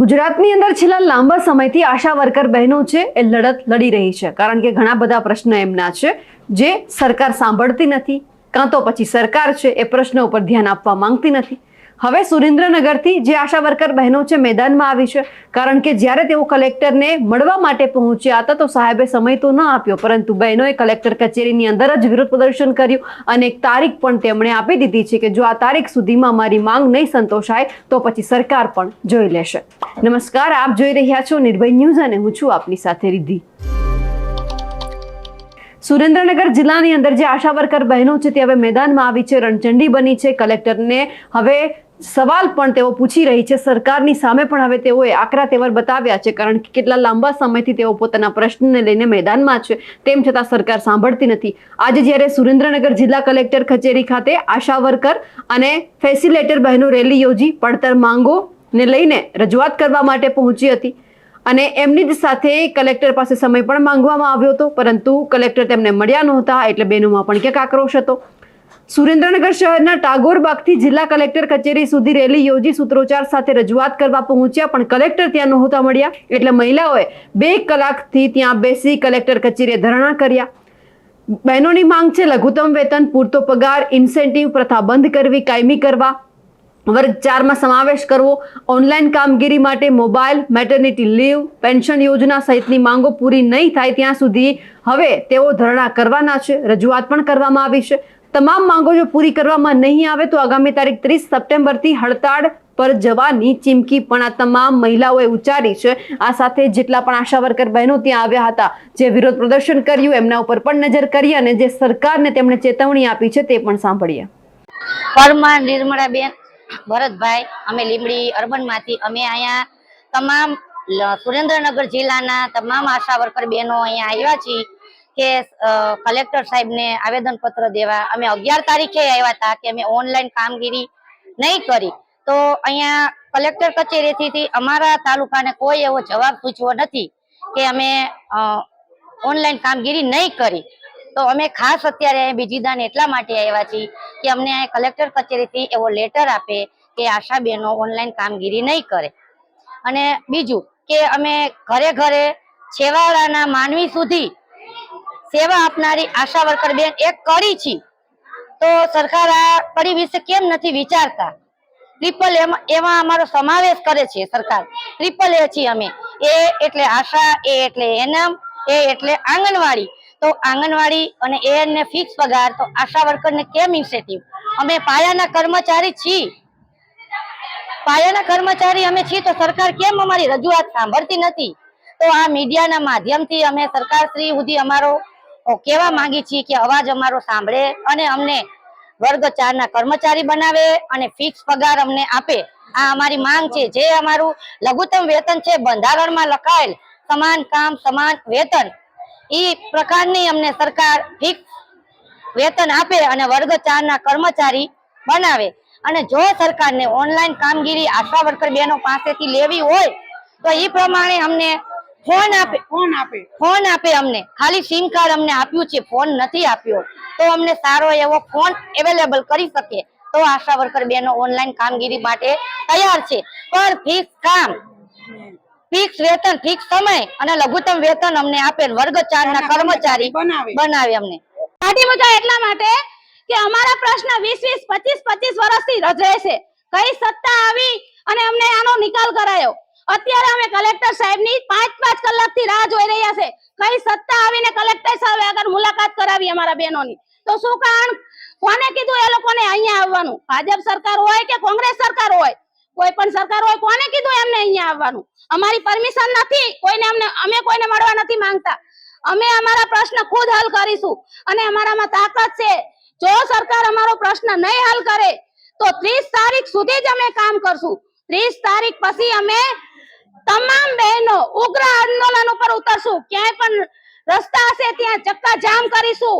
ગુજરાતની અંદર છેલ્લા લાંબા સમયથી આશા વર્કર બહેનો છે, એ લડત લડી રહી છે. કારણ કે ઘણા બધા પ્રશ્નો એમના છે, જે સરકાર સાંભળતી નથી, કાં તો પછી સરકાર છે, એ પ્રશ્નો ઉપર ધ્યાન આપવા માંગતી નથી. હવે સુરેન્દ્રનગરથી જે આશા વર્કર બહેનો છે, મેદાનમાં આવી છે, કારણ કે જ્યારે તેઓ કલેક્ટરને મળવા માટે પહોંચ્યા હતા, તો સાહેબે સમય તો ન આપ્યો, પરંતુ બહેનોએ કલેક્ટર કચેરીની અંદર જ વિરોધ પ્રદર્શન કર્યું અને એક તારીખ પણ તેમણે આપી દીધી છે કે જો આ તારીખ સુધીમાં મારી માંગ નહીં સંતોષાય, તો પછી સરકાર પણ જોઈ લેશે. નમસ્કાર, આપ જોઈ રહ્યા છો નિર્ભય ન્યૂઝ અને હું છું આપની સાથે રિદ્ધિ. સુરેન્દ્રનગર જિલ્લાની અંદર જે આશા વર્કર બહેનો છે, તે હવે મેદાનમાં આવી છે, રણચંડી બની છે. કલેક્ટરને હવે સવાલ પણ તેઓ પૂછી રહી છે. સરકારની સામે પણ હવે તેઓએ આકરા તેવર બતાવ્યા છે, કારણ કે કેટલા લાંબા સમયથી તેઓ પોતાના પ્રશ્નને લઈને મેદાનમાં છે, તેમ છતાં સરકાર સાંભળતી નથી. આજે જ્યારે સુરેન્દ્રનગર જિલ્લા કલેક્ટર કચેરી ખાતે આશા વર્કર અને ફેસિલેટર બહેનો રેલી યોજી, પડતર માંગોને લઈને રજૂઆત કરવા માટે પહોંચી હતી અને એમની જ સાથે કલેક્ટર પાસે સમય પણ માંગવામાં આવ્યો હતો, પરંતુ કલેક્ટર તેમને મળ્યા નહોતા, એટલે બહેનોમાં પણ ક્યાંક આક્રોશ હતો. સુરેન્દ્રનગર શહેરના ટાગોર બાગથી જિલ્લા કલેક્ટર કચેરી સુધી રેલી યોજી સૂત્રોચ્ચાર સાથે રજૂઆત કરવા પહોંચ્યા, પણ કલેક્ટર ત્યાં નહોતા મળ્યા. એટલે મહિલાઓએ બે કલાકથી ત્યાં બેસી કલેક્ટર કચેરીએ ધરણા કર્યા. બહેનોની માંગ છે લઘુત્તમ વેતન, પૂરતો પગાર, ઇન્સેન્ટિવ પ્રથા બંધ કરવી, કાયમી કરવા. વર્ગ ચારમાં સમાવેશ કરવો. ઓનલાઈન કામગીરી માટે મોબાઈલ, મેટર્નિટી લીવ, પેન્શન યોજના સહિતની માંગો પૂરી નહીં થાય ત્યાં સુધી હવે તેઓ ધરણા કરવાના છે. રજૂઆત પણ કરવામાં આવી છે. તમામ માંગો જો પૂરી કરવામાં નહીં આવે તો આગામી તારીખ ત્રીસ સપ્ટેમ્બરથી હડતાળ પર જવાની ચીમકી પણ આ તમામ મહિલાઓએ ઉચ્ચારી છે. આ સાથે જેટલા પણ આશા વર્કર બહેનો ત્યાં આવ્યા હતા, જે વિરોધ પ્રદર્શન કર્યું, એમના ઉપર પણ નજર કરી અને જે સરકારને તેમણે ચેતવણી આપી છે તે પણ સાંભળીએ. પરમાર નિર્મળાબેન ભરતભાઈ, અમે લીમડી અર્બનમાંથી, અમે અહીંયા તમામ સુરેન્દ્રનગર જિલ્લાના તમામ આશા વર્કર બહેનો અહીંયા આવ્યા છીએ. કે કલેક્ટર સાહેબને આવેદન પત્ર દેવા. અમે અગિયાર તારીખે આવ્યા હતા કે અમે ઓનલાઈન કામગીરી નહીં કરી. તો અહીંયા કલેક્ટર કચેરીથી અમારા તાલુકાને કોઈ એવો જવાબ પૂછવો નથી કે અમે ઓનલાઈન કામગીરી નહીં કરી. તો અમે ખાસ અત્યારે બીજી દાન એટલા માટે આવ્યા છીએ કે અમને કલેક્ટર કચેરીથી એવો લેટર આપે કે આશા બહેનો ઓનલાઈન કામગીરી નહીં કરે. અને બીજું કે અમે ઘરે ઘરે છેવાડાના માનવી સુધી સેવા આપનારી આશા વર્કર બેન એક કડી છે. તો સરકાર આ કડી વિશે કેમ નથી વિચારતા? ટ્રિપલ એમાં અમારો સમાવેશ કરે છે સરકાર. ટ્રિપલ એ છીએ અમે. એ એટલે આશા, એ એટલે એનમ, એ એટલે આંગણવાડી. તો આંગણવાડી અને એ ને ફિક્સ પગાર, તો આશા વર્કરને કેમ ઇન્સેટિવ અમે પાયાના કર્મચારી છીએ પાયાના કર્મચારી અમે છીએ તો સરકાર કેમ અમારી રજૂઆત સાંભળતી નથી? તો આ મીડિયાના માધ્યમથી અમે સરકાર શ્રી સુધી અમારો અ, કહેવા માંગી છીએ કે અવાજ અમારો સાંભળે અને અમને વર્ગ ચાર ના કર્મચારી બનાવે અને ફિક્સ પગાર અમને આપે. આ અમારી માંગ છે. જે અમારું લઘુત્તમ વેતન છે બંધારણમાં લખાયેલ સમાન કામ સમાન વેતન ઈ પ્રકારની અમને સરકાર ફિક્સ વેતન આપે અને વર્ગ ચાર ના કર્મચારી બનાવે. અને જો સરકારને ઓનલાઈન કામગીરી આશા વર્કર બહેનો પાસેથી લેવી હોય તો ઈ પ્રમાણે અમને ફોન આપે. ફોન આપે. ફોન આપે અમને. ખાલી સિમ કાર્ડ અમને આપ્યું છે ફોન નથી આપ્યો. તો અમને સારો એવો ફોન અવેલેબલ કરી શકે. તો આશા વર્કર બેનો ઓનલાઈન કામગીરી માટે તૈયાર છે. પણ ફિક્સ કામ. ફિક્સ વેતન ફિક્સ સમય અને લઘુત્તમ વેતન અમને આપે વર્ગ ચાર ના કર્મચારી બનાવે. અમને. પાર્ટી મુદ્દા એટલા માટે કે અમારા પ્રશ્ન વીસ વીસ પચીસ પચીસ વર્ષથી રજે છે. કઈ સત્તા આવી અને અમને આનો નિકાલ કરાયો? અત્યારે અમે કલેક્ટર સાહેબની પાંચ પાંચ કલાકથી રાહ જોઈ રહ્યા છે. કઈ સત્તા આવીને કલેક્ટર સાહેબ આગળ મુલાકાત કરાવી અમારા બહેનોની? તો શું કારણ? કોને કીધું એ લોકોને અહીંયા આવવાનું? ભાજપ સરકાર હોય કે કોંગ્રેસ સરકાર હોય? કોઈ પણ સરકાર હોય, કોને કીધું એમને અહીંયા આવવાનું? અમારી પરમિશન નથી, કોઈને અમને, અમે કોઈને મળવા નથી માંગતા. અમે અમારા પ્રશ્ન ખુદ હલ કરીશું. અને અમારામાં તાકાત છે. જો સરકાર અમારો પ્રશ્ન નહીં હલ કરે, તો ત્રીસ તારીખ સુધી જ અમે કામ કરશું. ત્રીસ તારીખ પછી અમે તમામ બહેનો ઉગ્ર આંદોલન ઉપર ઉતરશું. ક્યાંય પણ રસ્તા હશે ત્યાં ચક્કા જામ કરીશું.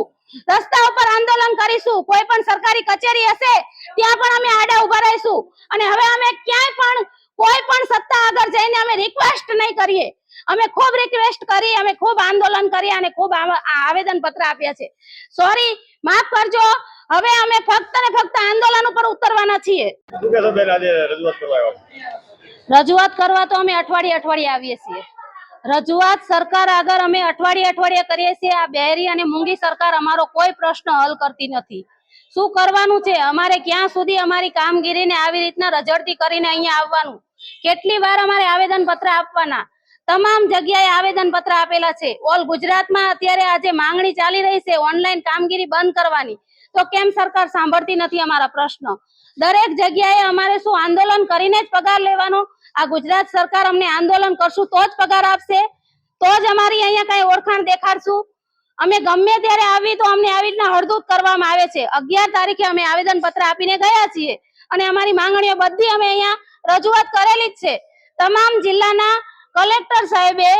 રસ્તા ઉપર આંદોલન કરીશું. કોઈ પણ સરકારી કચેરી હશે, ત્યાં પણ અમે આડા ઊભા રહીશું. અને હવે અમે ક્યાંય પણ કોઈ પણ સત્તા આગળ જઈને અમે રિક્વેસ્ટ નહીં કરીએ. અમે ખૂબ રિક્વેસ્ટ કરી, અમે ખૂબ આંદોલન કરી અને ખૂબ આવેદન પત્ર આપ્યા છે. સોરી માફ કરજો. હવે અમે ફક્ત ને ફક્ત આંદોલન ઉપર ઉતરવાના છીએ. શું બેન, આજે રજૂઆત કરવા? રજૂઆત કરવા તો અમે અઠવાડિયે અઠવાડિયે આવીએ છીએ. રજૂઆત સરકાર આગળ અમે અઠવાડિયે અઠવાડિયે કરીએ છીએ. આ બહેરી અને મૂંગી સરકાર અમારો કોઈ પ્રશ્ન હલ કરતી નથી. શું કરવાનું છે? અમારે ક્યાં સુધી અમારી કામગીરીને આવી રીતના રજડતી કરીને અહીંયા આવવાનું? કેટલી વાર અમારે આવેદન પત્ર આપવાના? તમામ જગ્યાએ આવેદન પત્ર આપેલા છે. ઓલ ગુજરાતમાં અત્યારે આજે માંગણી ચાલી રહી છે ઓનલાઈન કામગીરી બંધ કરવાની. તો કેમ સરકાર સાંભળતી નથી અમારા પ્રશ્ન? દરેક જગ્યાએ અમારે શું આંદોલન કરીને જ પગાર લેવાનો? આ ગુજરાત સરકાર અમને આંદોલન કરશું, તો જ પગાર આપશે. તો જ અમારી અહીંયા કઈ ઓળખાણ દેખાડશું. અમે ગમે ત્યારે આવી તો અમને આવી રીતના હળદૂત કરવામાં આવે છે. અગિયાર તારીખે અમે આવેદન પત્ર આપીને ગયા છીએ અને અમારી માંગણીઓ બધી અમે અહીંયા રજૂઆત કરેલી જ છે. તમામ જિલ્લાના કલેક્ટર સાહેબે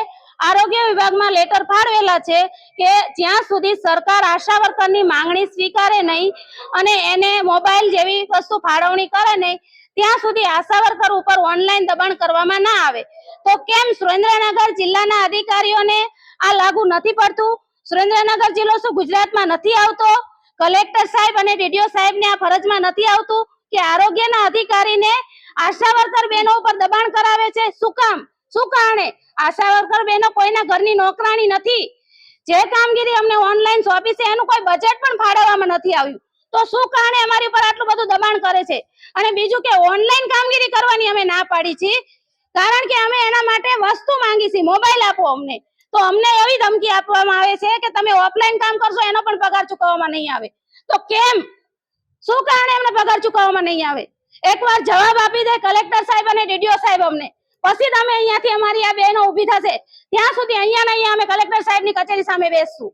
આરોગ્ય વિભાગમાં લેટર ફાળવેલા છે કે જ્યાં સુધી સરકાર આશા વર્કરની માંગણી સ્વીકારે નહીં અને એને મોબાઈલ જેવી વસ્તુ ફાળવણી કરે નહીં ત્યાં સુધી આશા વર્કર ઉપર ઓનલાઈન દબાણ કરવામાં ના આવે. તો કેમ સુરેન્દ્રનગર જિલ્લાના અધિકારીઓને આ લાગુ નથી પડતું? સુરેન્દ્રનગર જિલ્લો શું ગુજરાતમાં નથી આવતો? કલેક્ટર સાહેબ અને ડીડીઓ સાહેબને આ ફરજમાં નથી આવતું કે આરોગ્યના અધિકારીને આશા વર્કર બહેનો ઉપર દબાણ કરાવે છે? શું કામ? શું કારણે? આશા વર્કર બહેનો કોઈના ઘરની નોકરાણી નથી. જે કામગીરી અમને ઓનલાઈન સોંપી છે, એનું કોઈ બજેટ પણ ફાળવવામાં નથી આવ્યું. તો શું કારણે અમારી પર આટલું બધું દબાણ કરે છે? અને બીજું કે ઓનલાઈન કામગીરી કરવાની અમે ના પાડી છીએ કારણ કે અમે એના માટે વસ્તુ માંગી છે મોબાઈલ આપો અમને. તો અમને એવી ધમકી આપવામાં આવે છે કે તમે ઓફલાઈન કામ કરશો, એનો પણ પગાર ચૂકવવામાં નહીં આવે. તો કેમ? શું કારણે અમને પગાર ચૂકવવામાં નહીં આવે? એકવાર જવાબ આપી દે કલેક્ટર સાહેબ અને ડીડીઓ સાહેબ અમને. પછી તમે અહીંયાથી અમારી આ બહેનો ઊભી થશે. ત્યાં સુધી અહીંયા ને અહીંયા અમે કલેક્ટર સાહેબની કચેરી સામે બેસશું.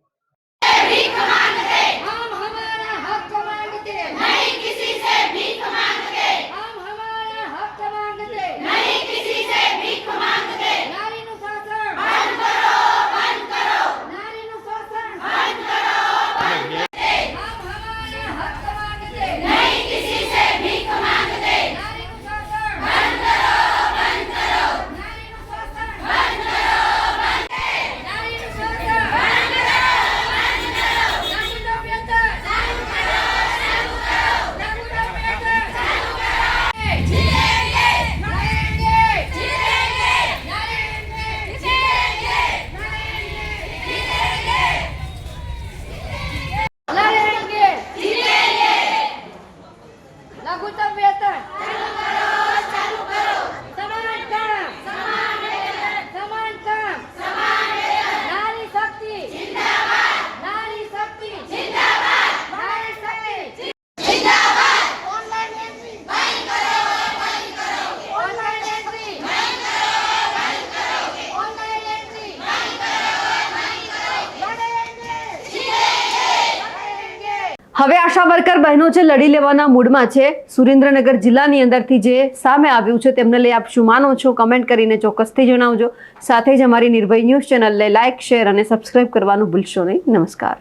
नहीं किसी से भीख मांगते હવે આશા વર્કર બહેનો જે લડી લેવાના મૂડમાં છે, સુરેન્દ્રનગર જિલ્લાની અંદરથી જે સામે આવ્યું છે, તેમને લઈ આપ શું માનો છો? કમેન્ટ કરીને ચોક્કસથી જણાવજો. સાથે જ અમારી નિર્ભય ન્યૂઝ ચેનલને લાઇક શેર અને સબસ્ક્રાઇબ કરવાનું ભૂલશો નહીં. નમસ્કાર.